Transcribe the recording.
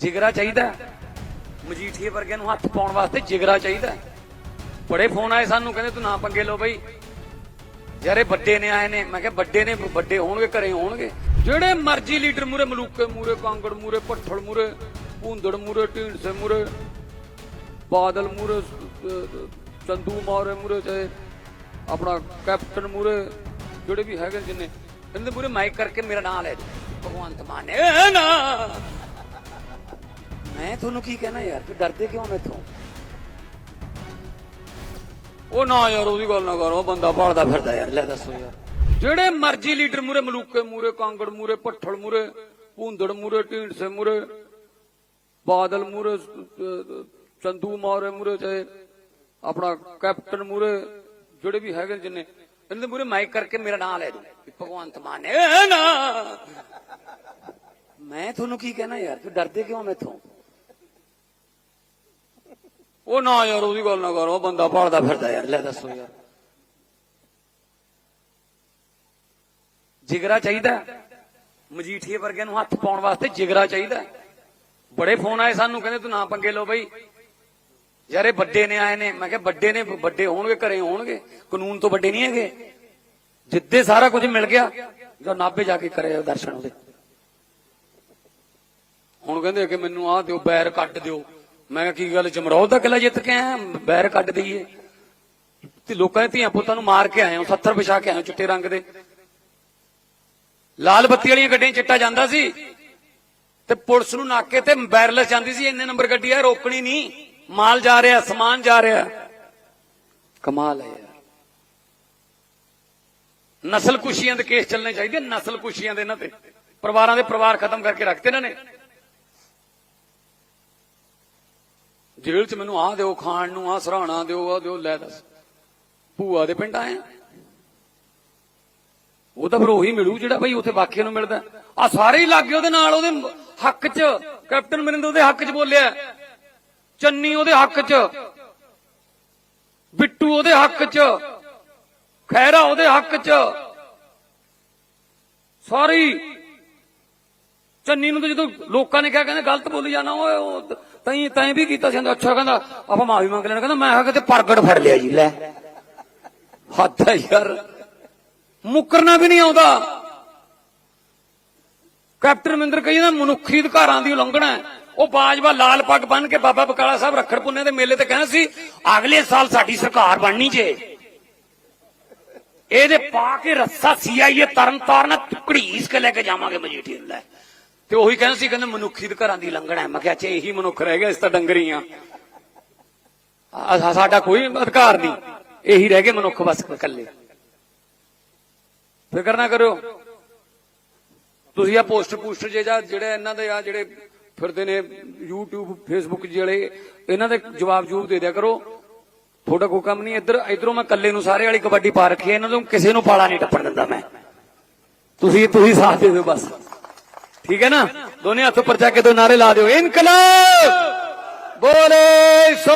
ਜਿਗਰਾ ਚਾਹੀਦਾ ਮਜੀਠੀਏ ਵਰਗਿਆਂ ਨੂੰ ਹੱਥ ਪਾਉਣ ਵਾਸਤੇ ਜਿਗਰਾ ਚਾਹੀਦਾ ਬੜੇ ਫੋਨ ਆਏ ਸਾਨੂੰ, ਕਹਿੰਦੇ ਤੂੰ ਨਾ ਪੰਗੇ ਲਓ ਬਈ। ਯਾਰੇ ਵੱਡੇ ਨੇ ਆਏ ਨੇ। ਮੈਂ ਕਿਹਾ ਵੱਡੇ ਨੇ, ਵੱਡੇ ਹੋਣਗੇ, ਘਰੇ ਹੋਣਗੇ। ਜਿਹੜੇ ਮਰਜ਼ੀ ਲੀਡਰ ਮੂਰੇ ਮਲੂਕੇ ਮੂਰੇ ਕਾਂਗੜ ਮੂਰੇ ਪੱਠਲ ਮੂਰੇ ਭੂੰਦੜ ਮੂਰੇ ਢੀਂਡਸੇ ਮੂਰੇ ਬਾਦਲ ਮੂਰੇ ਚੰਦੂ ਮਾਰੇ ਮੂਰੇ ਤੇ ਆਪਣਾ ਕੈਪਟਨ ਮੂਰੇ ਜਿਹੜੇ ਵੀ ਹੈਗੇ ਜਿੰਨੇ, ਇਹਦੇ ਮੂਰੇ ਮਾਈਕ ਕਰਕੇ ਮੇਰਾ ਨਾਮ ਲੈ ਦਿਓ ਭਗਵੰਤ ਮਾਨ ਨੇ। ਨਾ ਤੁਹਾਨੂੰ ਕੀ ਕਹਿਣਾ ਯਾਰ? ਤੂੰ ਡਰਦੇ ਕਿਉਂ ਮੈਥੋਂ ਉਹ ਨਾ ਯਾਰ ਉਹਦੀ ਗੱਲ ਨਾ ਕਰੋ ਬੰਦਾ ਭਾਲਦਾ ਫਿਰਦਾ ਯਾਰ ਲੈ ਦੱਸੋ ਯਾਰ। ਜਿਹੜੇ ਮਰਜ਼ੀ ਲੀਡਰ ਮੂਰੇ ਮਲੂਕੇ ਮੂਰੇ ਕਾਂਗੜ ਮੂਰੇ ਪੱਠਲ ਮੂਰੇ ਭੂੰਦੜ ਮੂਰੇ ਢੀਂਡਸੇ ਮੂਰੇ ਬਾਦਲ ਮੂਰੇ ਚੰਦੂ ਮਾਰੇ ਮੂਰੇ ਤੇ ਆਪਣਾ ਕੈਪਟਨ ਮੂਰੇ ਜਿਹੜੇ ਵੀ ਹੈਗੇ ਜਿੰਨੇ ਇਹਨਾਂ ਦੇ ਮੂਰੇ ਮਾਈਕ ਕਰਕੇ ਮੇਰਾ ਨਾਮ ਲੈ ਦਿਓ ਭਗਵੰਤ ਮਾਨ ਨਾ। ਮੈਂ ਤੁਹਾਨੂੰ ਕੀ ਕਹਿਣਾ ਯਾਰ? ਤੂੰ ਡਰਦੇ ਕਿਉਂ ਮੈਥੋਂ ਉਹ ਨਾ ਯਾਰ, ਉਹਦੀ ਗੱਲ ਨਾ ਕਰੋ ਬੰਦਾ ਭਾਲਦਾ ਫਿਰਦਾ ਯਾਰ, ਲੈ ਦੱਸੋ ਯਾਰ। ਜਿਗਰਾ ਚਾਹੀਦਾ, ਮਜੀਠੀਏ ਵਰਗਿਆਂ ਨੂੰ ਹੱਥ ਪਾਉਣ ਵਾਸਤੇ ਜਿਗਰਾ ਚਾਹੀਦਾ। ਬੜੇ ਫੋਨ ਆਏ ਸਾਨੂੰ, ਕਹਿੰਦੇ ਤੂੰ ਨਾ ਪੰਗੇ ਲਓ ਬਈ। ਯਾਰ, ਇਹ ਵੱਡੇ ਨੇ, ਆਏ ਨੇ। ਮੈਂ ਕਿਹਾ, ਵੱਡੇ ਨੇ, ਵੱਡੇ ਹੋਣਗੇ, ਘਰੇ ਹੋਣਗੇ। ਕਾਨੂੰਨ ਤੋਂ ਵੱਡੇ ਨਹੀਂ ਹੈਗੇ। ਜਿੱਦੇ ਸਾਰਾ ਕੁਝ ਮਿਲ ਗਿਆ, ਜੋ ਨਾਭੇ ਜਾ ਕੇ ਕਰੇ ਦਰਸ਼ਨ ਉਹਦੇ। ਹੁਣ ਕਹਿੰਦੇ ਕਿ ਮੈਨੂੰ ਆਹ ਦਿਓ, ਬੈਰ ਕੱਢ ਦਿਓ। ਮੈਂ ਕਿਹਾ, ਕੀ ਗੱਲ, ਜਮਰੌਦ ਦਾ ਕਿਲਾ ਜਿੱਤ ਕੇ ਆਇਆ? ਬੈਰ ਕੱਢ ਦਈਏ। ਤੇ ਲੋਕਾਂ ਦੇ ਧੀਆਂ ਪੁੱਤਾਂ ਨੂੰ ਮਾਰ ਕੇ ਆਇਆ ਹਾਂ 70 ਵਿਛਾ ਕੇ ਆਇਆ ਚਿੱਟੇ ਰੰਗ ਦੇ। ਲਾਲ ਬੱਤੀ ਵਾਲੀਆਂ ਗੱਡੀਆਂ ਚਿੱਟਾ ਜਾਂਦਾ ਸੀ। ਤੇ ਪੁਲਿਸ ਨੂੰ ਨਾਕੇ ਤੇ ਬੈਰਲਸ ਜਾਂਦੀ ਸੀ, ਇੰਨੇ ਨੰਬਰ ਗੱਡੀ ਆ, ਰੋਕਣੀ ਨਹੀਂ। ਮਾਲ ਜਾ ਰਿਹਾ, ਸਮਾਨ ਜਾ ਰਿਹਾ। ਕਮਾਲ ਹੈ ਯਾਰ। ਨਸਲ ਕੁਸ਼ੀਆਂ ਦੇ ਕੇਸ ਚੱਲਣੇ ਚਾਹੀਦੇ ਨਸਲ ਕੁਸ਼ੀਆਂ ਦੇ ਇਹਨਾਂ ਤੇ। ਪਰਿਵਾਰਾਂ ਦੇ ਪਰਿਵਾਰ ਖਤਮ ਕਰਕੇ ਰੱਖਤੇ ਇਹਨਾਂ ਨੇ। ਜੇਲ੍ਹ 'ਚ ਮੈਨੂੰ ਆਹ ਦਿਓ, ਖਾਣ ਨੂੰ ਆਹ ਸਰਾਣਾ ਦਿਓ, ਆਹ ਦਿਓ, ਲੈ ਦੱਸ। ਭੂਆ ਦੇ ਪਿੰਡ ਆਏ ਉਹ ਤਾਂ ਫਿਰ ਉਹੀ ਮਿਲੂ ਜਿਹੜਾ ਬਈ ਉੱਥੇ ਬਾਕੀਆਂ ਨੂੰ ਮਿਲਦਾ। ਆ ਸਾਰੇ ਹੀ ਲੱਗੇ ਉਹਦੇ ਨਾਲ, ਉਹਦੇ ਹੱਕ 'ਚ। ਕੈਪਟਨ ਮਰਿੰਦਰ ਉਹਦੇ ਹੱਕ 'ਚ ਬੋਲਿਆ। ਚੰਨੀ ਉਹਦੇ ਹੱਕ 'ਚ। ਬਿੱਟੂ ਉਹਦੇ ਹੱਕ 'ਚ। ਖੈਰਾ ਉਹਦੇ ਹੱਕ 'ਚ। ਸਾਰੀ ਚੰਨੀ ਨੂੰ ਤਾਂ ਜਦੋਂ ਲੋਕਾਂ ਨੇ ਕਿਹਾ, ਕਹਿੰਦੇ ਗਲਤ ਬੋਲੀ ਜਾਣਾ, ਓਏ, ਉਹ ਤੈਂ ਤੈਂ ਵੀ ਕੀਤਾ ਸੀ ਅੱਛਾ, ਕਹਿੰਦਾ, ਆਪਾਂ ਮਾਫੀ ਮੰਗ ਲੈਣਾ, ਕਹਿੰਦਾ, ਮੈਂ ਕਿਹਾ ਕਿਤੇ ਪ੍ਰਗਟ ਫੜ ਲਿਆ ਜੀ, ਲੈ। ਹੱਦ ਹੈ ਯਾਰ। ਮੁਕਰਨਾ ਵੀ ਨਹੀਂ ਆਉਂਦਾ। ਕੈਪਟਨ ਮਹਿੰਦਰ ਕਹੀ ਨਾ, ਮਨੁੱਖੀ ਅਧਿਕਾਰਾਂ ਦੀ ਉਲੰਘਣਾ ਹੈ। ਉਹ ਬਾਜਵਾ ਲਾਲ ਪੱਗ ਬੰਨ ਕੇ ਬਾਬਾ ਬਕਾਲਾ ਸਾਹਿਬ ਰੱਖੜ ਪੁੰਨੇ ਦੇ ਮੇਲੇ ਤੇ ਕਹਿੰਦਾ ਸੀ, ਅਗਲੇ ਸਾਲ ਸਾਡੀ ਸਰਕਾਰ ਬਣਨੀ ਜੇ। ਇਹਦੇ ਪਾ ਕੇ ਰੱਸਾ ਸੀਆਈਏ ਤਰਨ ਤਾਰਨ ਘੜੀਸ ਕੇ ਲੈ ਕੇ ਜਾਵਾਂਗੇ ਮਜੀਠੀ ਲੈ। ਤੇ ਉਹੀ ਕਹਿੰਦੇ ਸੀ, ਕਹਿੰਦੇ ਮਨੁੱਖੀ ਅਧਿਕਾਰਾਂ ਦੀ ਲੰਘਣਾ ਹੈ। ਮੈਂ ਕਿਹਾ, ਅੱਛਾ, ਇਹੀ ਮਨੁੱਖ ਰਹਿ ਗਿਆ ਇਸ ਤਾਂ ਡੰਗਰੀ ਆ, ਆ- ਸਾਡਾ ਕੋਈ ਅਧਿਕਾਰ ਨਹੀਂ। ਇਹੀ ਰਹਿ ਗਏ ਮਨੁੱਖ ਬਸ ਇਕੱਲੇ। ਫਿਕਰ ਨਾ ਕਰੋ ਤੁਸੀਂ ਆ ਪੋਸਟ ਪੋਸਟਰ ਜੇ ਜਾਂ ਜਿਹੜੇ ਇਹਨਾਂ ਦੇ ਆ, ਜਿਹੜੇ ਫਿਰਦੇ ਨੇ YouTube, Facebook ਜਿਹੜੇ ਇਹਨਾਂ ਦੇ ਜਵਾਬ ਜੂਬ ਦੇ ਦਿਆ ਕਰੋ। ਤੁਹਾਡਾ ਕੋਈ ਕੰਮ ਨਹੀਂ। ਇੱਧਰ, ਇਧਰੋਂ ਮੈਂ ਇਕੱਲੇ ਨੂੰ ਸਾਰੇ ਵਾਲੀ ਕਬੱਡੀ ਪਾ ਰੱਖੀ ਹੈ। ਇਹਨਾਂ ਨੂੰ ਕਿਸੇ ਨੂੰ ਪਾਲਾ ਨਹੀਂ ਟੱਪਣ ਦਿੰਦਾ ਮੈਂ। ਤੁਸੀਂ ਤੁਸੀਂ ਸਾਥ ਦੇ ਦਿਓ ਬਸ। ਠੀਕ ਹੈ ਨਾ? ਦੋਨੇ ਹੱਥ ਉੱਪਰ ਜਾ ਕੇ ਦੋ ਨਾਰੇ ਲਾ ਦਿਓ। ਇਨਕਲਾਬ! ਬੋਲੇ ਸੋ